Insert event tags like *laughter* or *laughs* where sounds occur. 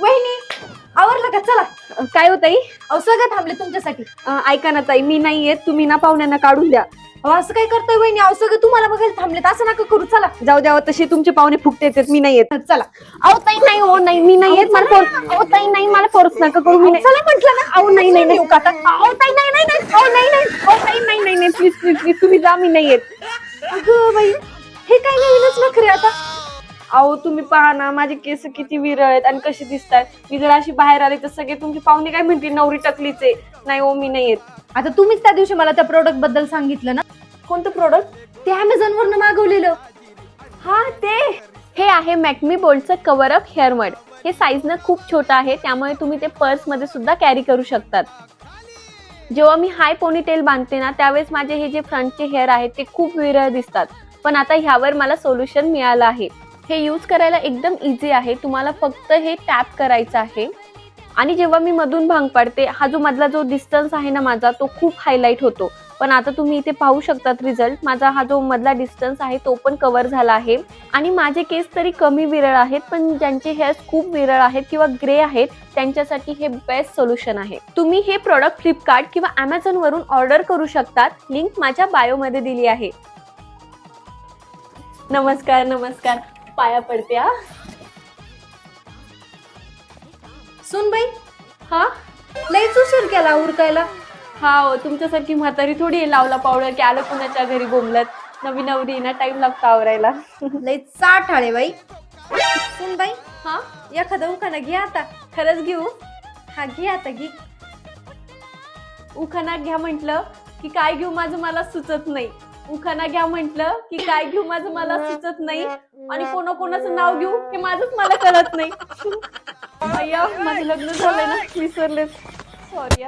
वहिनी आवरलं का? चला. अ, काय होत आई अहो सगळं थांबले तुमच्यासाठी. अ, ऐका ना ताई मी नाही येत तुम्ही ना पाहुण्यांना काढून द्या. अहो असं काय करतोय वहिनी? अहो सगळं तुम्हाला बघायला थांबलेत. असं नका करू. चला. जाऊ द्यावं तसे तुमचे पाहुणे फुकटे येतात मी नाही येत चला. अहो ताई नाही हो नाही मी नाही येत मला फोर्स अहो ताई नाही मला फोर्स नका करू मी नाही चला म्हटलं ना. अहो नाही नाही नाही. अहो ताई नाही नाही नाही. अहो नाही नाही. अहो ताई नाही नाही नाही. प्लीज प्लीज प्लीज तुम्ही जा मी नाही येत अगं बाई हे काय नवीनच नखरे आता? अहो तुम्ही पहा ना माझे केस किती विरळ आहेत आणि कसे दिसतात. मी जर अशी बाहेर आले तर सगळे तुमचे पाहुणे काय म्हणतील? नवरी टकलीचे. नाही हो मी नाही येत आता तुम्हीच त्या दिवशी मला त्या प्रोडक्टबद्दल सांगितलं ना? कोणतं प्रोडक्ट ते अमेझॉन वरनं मागवलेलं. हा ते. हे आहे मॅकमी बोल्डचं कव्हर अप हेअर मड हे साईजनं खूप छोटं आहे त्यामुळे तुम्ही ते पर्समध्ये सुद्धा कॅरी करू शकतात. जेव्हा मी हाय पोनीटेल बांधते ना त्यावेळेस माझे हे जे फ्रंटचे हेअर आहेत ते खूप विरळ दिसतात. पण आता ह्यावर मला सोल्युशन मिळालं आहे. हे यूज करायला एकदम इझी आहे. तुम्हाला फक्त हे टॅप करायचं आहे. आणि जेव्हा मी मधून भांग पाडते हा जो मधला जो डिस्टन्स आहे ना माझा तो खूप हायलाईट होतो. पण आता तुम्ही इथे पाहू शकतात रिझल्ट माझा हा जो मधला डिस्टन्स आहे तो पण कव्हर झाला आहे. आणि माझे केस तरी कमी विरळ आहेत पण ज्यांचे हेअर्स खूप विरळ आहेत किंवा ग्रे आहेत त्यांच्यासाठी हे बेस्ट सोल्युशन आहे. तुम्ही हे प्रॉडक्ट फ्लिपकार्ट किंवा अमेझॉन वरून ऑर्डर करू शकतात. लिंक माझ्या बायोमध्ये दिली आहे. नमस्कार नमस्कार. पाया पडते हा. सुन बाई हा? लईच उशीर केला उरकायला. हा हो तुमच्यासारखी म्हातारी थोडी लावला पावडर की आलं कुणाच्या घरी बोंबलत. नवी नवरी ना टाइम लागतो आवरायला. लईच साठ आळे बाई. सुन बाई हा? एखादा उखाना घे आता. खरंच घेऊ? हा घे आता घे. उखाणा घ्या म्हटलं की काय घेऊ माझं मला सुचत नाही. उखाणा घ्या म्हटलं की काय घेऊ? माझं मला सुचत नाही. आणि कोणाकोणाचं नाव घेऊ हे माझंच मला कळत नाही. *laughs* अय्या माझं लग्न झालंय ना विसरले सॉरी